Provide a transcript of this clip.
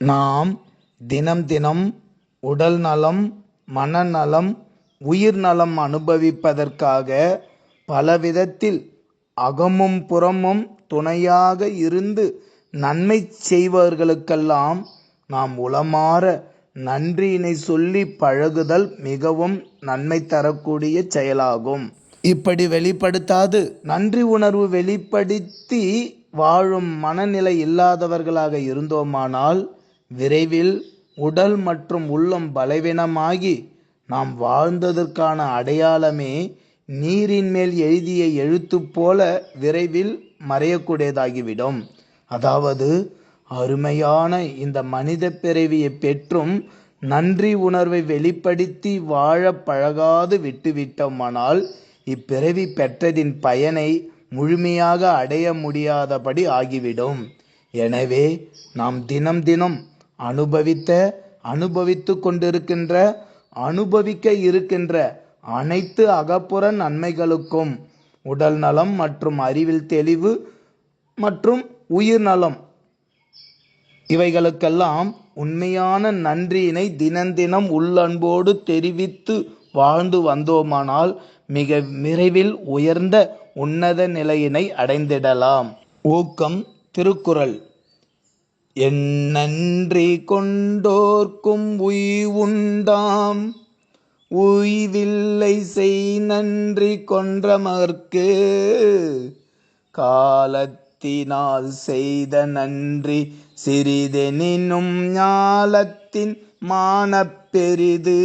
நாம் தினம் தினம் உடல் நலம் மனநலம் உயிர் நலம் அனுபவிப்பதற்காக பலவிதத்தில் அகமும் புறமும் துணையாக இருந்து நன்மை செய்பவர்களுக்கெல்லாம் நாம் உளமாற நன்றியினை சொல்லி பழகுதல் மிகவும் நன்மை தரக்கூடிய செயலாகும். இப்படி வெளிப்படுத்தாது. நன்றி உணர்வு வெளிப்படுத்தி வாழும் மனநிலை இல்லாதவர்களாக இருந்தோமானால் விரைவில் உடல் மற்றும் உள்ளம் பலவீனமாகி நாம் வாழ்ந்ததற்கான அடையாளமே நீரின் மேல் எழுதிய எழுத்து போல விரைவில் மறையக்கூடியதாகிவிடும். அதாவது அருமையான இந்த மனித பிறவியை பெற்றும் நன்றி உணர்வை வெளிப்படுத்தி வாழ பழகாது விட்டுவிட்டோமானால் இப்பிறவி பெற்றதின் பயனை முழுமையாக அடைய முடியாதபடி ஆகிவிடும். எனவே நாம் தினம் தினம் அனுபவித்த அனுபவித்து கொண்டிருக்கின்ற அனுபவிக்க இருக்கின்ற அனைத்து அகப்புற நன்மைகளுக்கும் உடல் நலம் மற்றும் அறிவில் தெளிவு மற்றும் உயிர் நலம். இவைகளுக்கெல்லாம் உண்மையான நன்றியினை தினந்தினம் உள்ளன்போடு தெரிவித்து வாழ்ந்து வந்தோமானால் மிக விரைவில் உயர்ந்த உன்னத நிலையினை அடைந்திடலாம். ஊக்கம் திருக்குறள். என் நன்றி கொண்டோர்க்கும் உய்வுண்டாம். உய்வில்லை செய் நன்றி கொன்றமர்க்கு. காலத்தினால் செய்த நன்றி சிறிதெனினும் ஞாலத்தின் மானப்பெரிது